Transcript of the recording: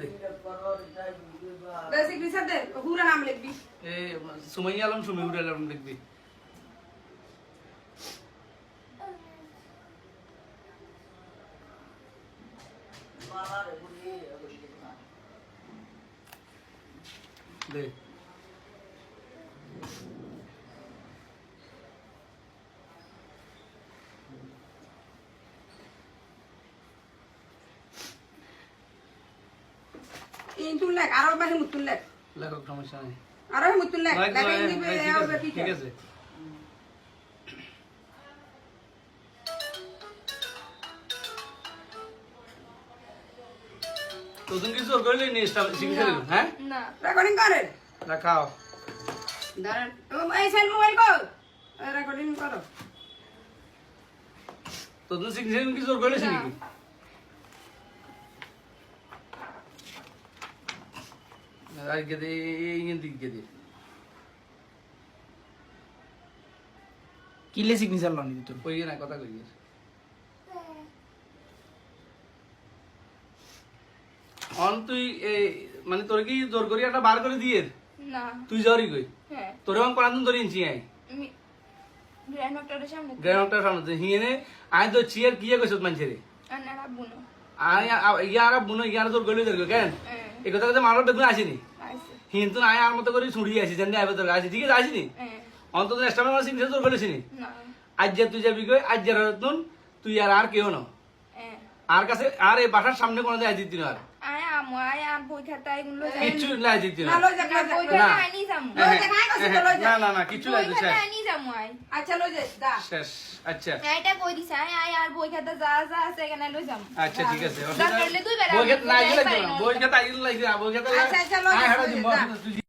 দে basic বিচার দে হুরা নাম লিখবি এ সুমাইয়া আলম সুমি উড়ে আলম দেখবি দে তুল লেখ আরও বাহি মুতুল লেখ। লেখক সমস্যা নেই। আরও লেখ ঠিক আছে, কিছু করলে নি শিখে হ্যাঁ? না। রেকর্ডিং করে রাখাও ও এই সেল মোবাইল কো রেকর্ডিং করো। তো তুমি শিখে কিছু করলে শিখি আজকে দে এই দিকে দে কিলে সিগনেচার লনি তোর কই না কথা কই অন তুই এই মানে তোর কি জোর করি একটা বার করে দিয়ে? না। তুই যাওয়ারই কই? হ্যাঁ। তোর এবং কোনদিন তোর ইঞ্চি আই? আমি গ্র্যান্ড ডক্টরের সামনে। গ্রাউন্ডটার সামনে তুই আই তো চিয়ার কিয়ে কইছ মানুষের আনারা বুনো আই ইয়ারা বুনো ইয়ারা তোর গলি ধরবে কেন? হ্যাঁ। এই কথা কথা মানুষ দেখুন আসেনি। হিন্তু আয় আর মতো করে ছুড়ি আসি জানি আইবে তোর আসি ঠিক আছে আসিনি? হ্যাঁ। অন্তত নেক্সট টাইম চিনি তোর গলেছিনি না। আজ যে তুই যাবি কই? আজ যার তুই আর আর কেউ না হ্যাঁ। আর কাছে আর এই বাসার সামনে কোনো আজ দিতি না আর। আয় আমু আয় আর বই খাতা এগুলো যাই কিচ্ছু লাই দিতি না লই বই যামু লই যা লই যা না না না কিচ্ছু লাই বই দিছে খাতা যামু আয় আচ্ছা লই যা দা শেষ আচ্ছা এটা কই দিছে আয় আয় আর বই খাতা যা যা আছে এখানে লই যামু আচ্ছা ঠিক আছে বই খেতে। বই খেতে বই খেতে আচ্ছা, আচ্ছা, লই